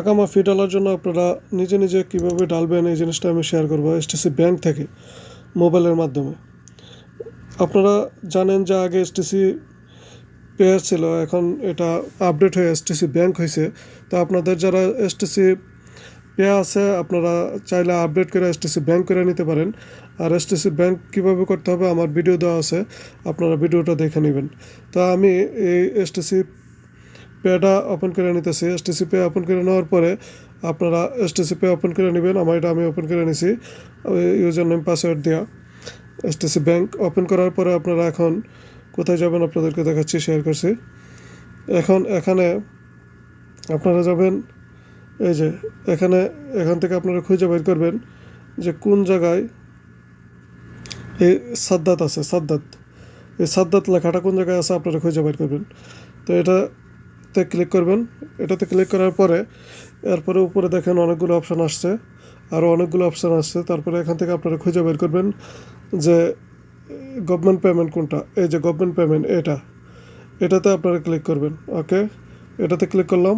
আকামা ফি ডালার জন্য আপনারা নিজে নিজে কীভাবে ডালবেন এই জিনিসটা আমি শেয়ার করব এসটিসি ব্যাংক থেকে মোবাইলের মাধ্যমে। আপনারা জানেন যে আগে এসটিসি পেয়ার ছিল, এখন এটা আপডেট হয়ে এসটিসি ব্যাংক হয়েছে তো আপনাদের যারা এসটিসি পে আছে, আপনারা চাইলে আপডেট করে এসটিসি ব্যাংক করে নিতে পারেন। আর এসটিসি ব্যাংক কীভাবে করতে হবে, আমার ভিডিও দেওয়া আছে, আপনারা ভিডিওটা দেখে নেবেন। তো আমি এই এসটিসি পেটা ওপেন করে নিতেছি। এসটিসি পে ওপেন করে নেওয়ার পরে আপনারা এসটিসি পে ওপেন করে নেবেন। আমার এটা আমি ওপেন করে নিছি। ইউজার নেম পাসওয়ার্ড দেওয়া এসটিসি ব্যাংক ওপেন করার পরে আপনারা এখন কোথায় যাবেন আপনাদেরকে দেখাচ্ছি শেয়ার করছি। এখন এখানে আপনারা যাবেন, এই যে এখানে এখান থেকে আপনারা খুঁজে বের করবেন যে কোন জায়গায় এই সাদ্দাত আছে, সাদ্দাত। এই সাদ্দাত লেখাটা কোন জায়গায় আছে আপনারা খুঁজে বের করবেন। তো এটাতে ক্লিক করবেন। এটাতে ক্লিক করার পরে, এরপরে উপরে দেখেন অনেকগুলো অপশান আসছে। আরও অনেকগুলো অপশান আসছে। তারপরে এখান থেকে আপনারা খুঁজে বের করবেন যে গভর্নমেন্ট পেমেন্ট কোনটা? এই যে গভর্নমেন্ট পেমেন্ট এটা। এটাতে আপনারা ক্লিক করবেন। ওকে এটাতে ক্লিক করলাম।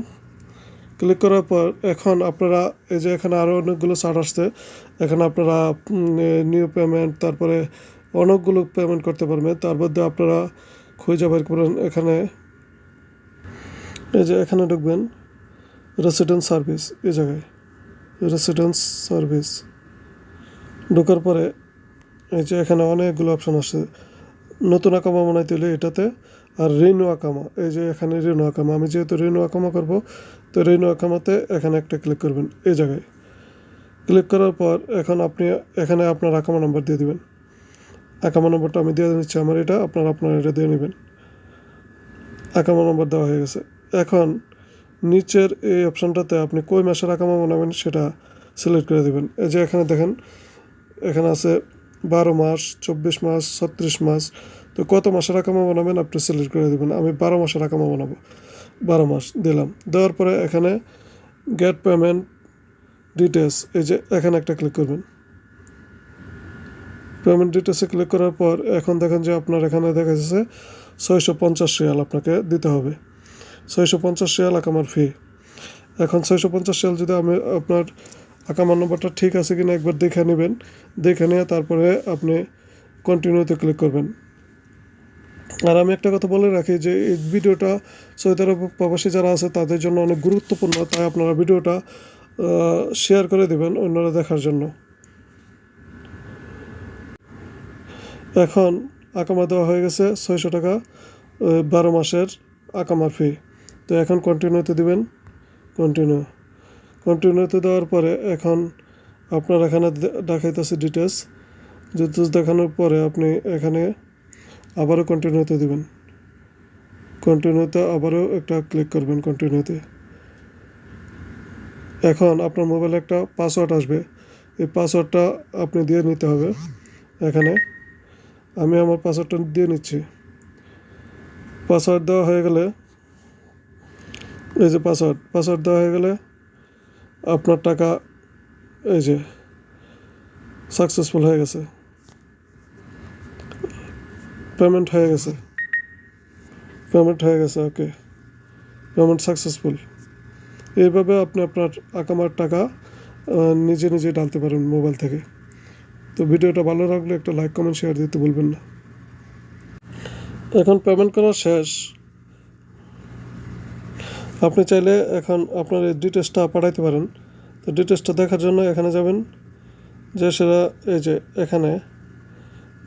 ক্লিক করার পর এখন আপনারা, এই যে এখানে আরও অনেকগুলো সার্ট আসছে। এখানে আপনারা নিউ পেমেন্ট তারপরে অনেকগুলো পেমেন্ট করতে পারবেন। তার মধ্যে আপনারা খুঁজে বের করবেন এখানে। এই যে এখানে ঢুকবেন রেসিডেন্স সার্ভিস এই জায়গায়। রেসিডেন্স সার্ভিস ঢোকার পরে এই যে এখানে অনেকগুলো অপশান আসছে। নতুন আকামা বানাইতে হলে এটাতে, আর রেনু আকামা, এই যে এখানে রেনু আকামা। আমি যেহেতু রেনু আকামা করব, তো রেনু আকামাতে এখানে একটা ক্লিক করবেন, এই জায়গায়। ক্লিক করার পর এখন আপনি, এখানে আপনার আকামা নাম্বার দিয়ে দিবেন। আকামা নম্বরটা আমি দিয়ে দিচ্ছি, আমার এটা, আপনার আপনার এটা দিয়ে নেবেন। আকামা নম্বর দেওয়া হয়ে গেছে। এখন নিচের এই অপশানটাতে আপনি কই মাসের আকামা বানাবেন সেটা সিলেক্ট করে দেবেন। এই যে এখানে দেখেন, এখানে আছে বারো মাস, চব্বিশ মাস, ছত্রিশ মাস। তো কত মাসের আকামা বানাবেন আপনি সিলেক্ট করে দেবেন। আমি বারো মাসের আকামা বানাবো। বারো মাস দিলাম। দেওয়ার পরে এখানে গেট পেমেন্ট ডিটেলস এই যে এখানে একটা ক্লিক করবেন। পেমেন্ট ডিটেলসে ক্লিক করার পর এখন দেখেন যে আপনার এখানে দেখা যাচ্ছে ছয়শো পঞ্চাশ রিয়াল আপনাকে দিতে হবে। ছয়শো পঞ্চাশ রিয়াল আকামার ফি এখন ছয়শো পঞ্চাশ রিয়াল যদি আমি আপনার আকামার নম্বরটা ঠিক আছে কিনা একবার দেখে নেবেন। দেখে নিয়ে তারপরে আপনি কন্টিনিউতে ক্লিক করবেন। আর আমি একটা কথা বলে রাখি যে, এই ভিডিওটা সৌদি আরব প্রবাসী যারা আছে, তাদের জন্য অনেক গুরুত্বপূর্ণ। তাই আপনারা ভিডিওটা শেয়ার করে দেবেন অন্যরা দেখার জন্য। এখন আকামা দেওয়া হয়ে গেছে ছয়শো টাকা বারো মাসের আকামার ফি তো এখন কন্টিনিউতে দিবেন। কন্টিনিউ কন্টিনিউতে দেওয়ার পরে এখন আপনার এখানে দেখাইতেছে ডিটেলস ডিটেলস দেখানোর পরে আপনি এখানে আবারও কন্টিনিউতে দিবেন। কন্টিনিউতে আবারও একটা ক্লিক করবেন কন্টিনিউতে এখন আপনার মোবাইলে একটা পাসওয়ার্ড আসবে। এই পাসওয়ার্ডটা আপনি দিয়ে নিতে হবে এখানে। আমি আমার পাসওয়ার্ডটা দিয়ে নিচ্ছি। পাসওয়ার্ড দেওয়া হয়ে গেলে এই যে পাসওয়ার্ড পাসওয়ার্ড দেওয়া হয়ে গেলে আপনার টাকা এই যে সাকসেসফুল হয়ে গেছে। পেমেন্ট হয়ে গেছে। পেমেন্ট হয়ে গেছে ওকে পেমেন্ট সাকসেসফুল এইভাবে আপনি আপনার আকামার টাকা নিজে নিজে ডালতে পারেন মোবাইল থেকে। তো ভিডিওটা ভালো লাগলে একটা লাইক কমেন্ট শেয়ার দিতে বলবেন না। এখন পেমেন্ট করা শেষ। আপনি চাইলে এখন আপনার এই ডিটেলসটা পাঠাইতে পারেন। তো ডিটেলসটা দেখার জন্য এখানে যাবেন। যে সেটা এই যে এখানে,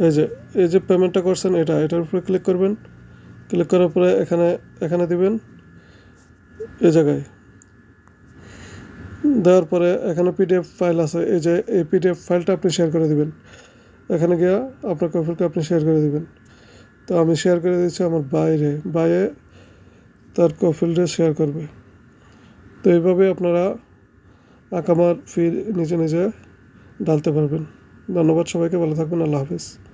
এই যে এই যে পেমেন্টটা করছেন এটা, এটার উপরে ক্লিক করবেন। ক্লিক করার পরে এখানে এখানে দিবেন। এই জায়গায়। দেওয়ার পরে এখানে পিডিএফ ফাইল আছে। এই যে, এই পিডিএফ ফাইলটা আপনি শেয়ার করে দিবেন। এখানে গিয়ে আপনার কফিলকে আপনি শেয়ার করে দিবেন। তো আমি শেয়ার করে দিচ্ছি আমার বাইরে। বাইরে তার কফিলটা শেয়ার করবে। তো এইভাবে আপনারা আকামার ফি নিজে নিজে ডালতে পারবেন। ধন্যবাদ সবাইকে, ভালো থাকবেন, আল্লাহ হাফিজ।